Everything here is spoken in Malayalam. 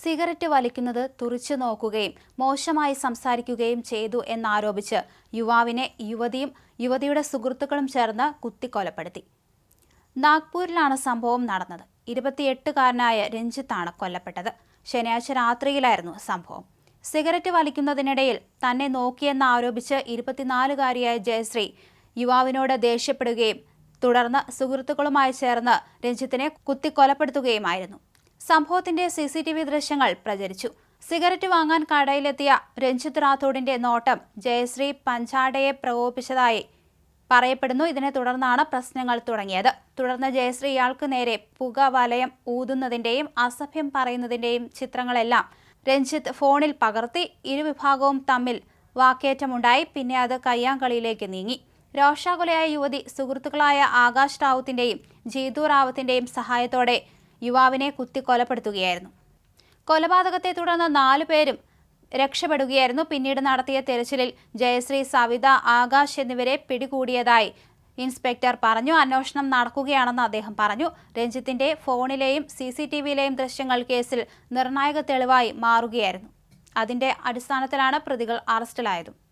സിഗരറ്റ് വലിക്കുന്നത് തുറിച്ചു നോക്കുകയും മോശമായി സംസാരിക്കുകയും ചെയ്തു എന്നാരോപിച്ച് യുവാവിനെ യുവതിയും യുവതിയുടെ സുഹൃത്തുക്കളും ചേർന്ന് കുത്തിക്കൊലപ്പെടുത്തി. നാഗ്പൂരിലാണ് സംഭവം നടന്നത്. ഇരുപത്തിയെട്ടുകാരനായ രഞ്ജിത്താണ് കൊല്ലപ്പെട്ടത്. ശനിയാഴ്ച രാത്രിയിലായിരുന്നു സംഭവം. സിഗരറ്റ് വലിക്കുന്നതിനിടയിൽ തന്നെ നോക്കിയെന്ന് ആരോപിച്ച് ഇരുപത്തിനാലുകാരിയായ ജയശ്രീ യുവാവിനോട് ദേഷ്യപ്പെടുകയും തുടർന്ന് സുഹൃത്തുക്കളുമായി ചേർന്ന് രഞ്ജിത്തിനെ കുത്തിക്കൊലപ്പെടുത്തുകയുമായിരുന്നു. സംഭവത്തിന്റെ സി സി ടി വി ദൃശ്യങ്ങൾ പ്രചരിച്ചു. സിഗരറ്റ് വാങ്ങാൻ കടയിലെത്തിയ രഞ്ജിത്ത് റാത്തോഡിന്റെ നോട്ടം ജയശ്രീ പഞ്ചാടയെ പ്രകോപിച്ചതായി പറയപ്പെടുന്നു. ഇതിനെ തുടർന്നാണ് പ്രശ്നങ്ങൾ തുടങ്ങിയത്. തുടർന്ന് ജയശ്രീ ഇയാൾക്ക് നേരെ പുക വലയം ഊതുന്നതിന്റെയും അസഭ്യം പറയുന്നതിന്റെയും ചിത്രങ്ങളെല്ലാം രഞ്ജിത്ത് ഫോണിൽ പകർത്തി ഇരുവിഭാഗവും തമ്മിൽ വാക്കേറ്റമുണ്ടായി. പിന്നെ അത് കയ്യാങ്കളിയിലേക്ക് നീങ്ങി. രോഷാകുലയായ യുവതി സുഹൃത്തുക്കളായ ആകാശ് റാവുത്തിന്റെയും ജീതു റാവത്തിന്റെയും സഹായത്തോടെ യുവാവിനെ കുത്തി കൊലപ്പെടുത്തുകയായിരുന്നു കൊലപാതകത്തെ തുടർന്ന് നാലു പേരും രക്ഷപ്പെടുകയായിരുന്നു. പിന്നീട് നടത്തിയ തെരച്ചിലിൽ ജയശ്രീ സവിത ആകാശ് എന്നിവരെ പിടികൂടിയതായി ഇൻസ്പെക്ടർ പറഞ്ഞു. അന്വേഷണം നടക്കുകയാണെന്ന് അദ്ദേഹം പറഞ്ഞു. രഞ്ജിത്തിന്റെ ഫോണിലെയും സി സി ടി വിയിലെയും ദൃശ്യങ്ങൾ കേസിൽ നിർണായക തെളിവായി മാറുകയായിരുന്നു. അതിന്റെ അടിസ്ഥാനത്തിലാണ് പ്രതികൾ അറസ്റ്റിലായതും.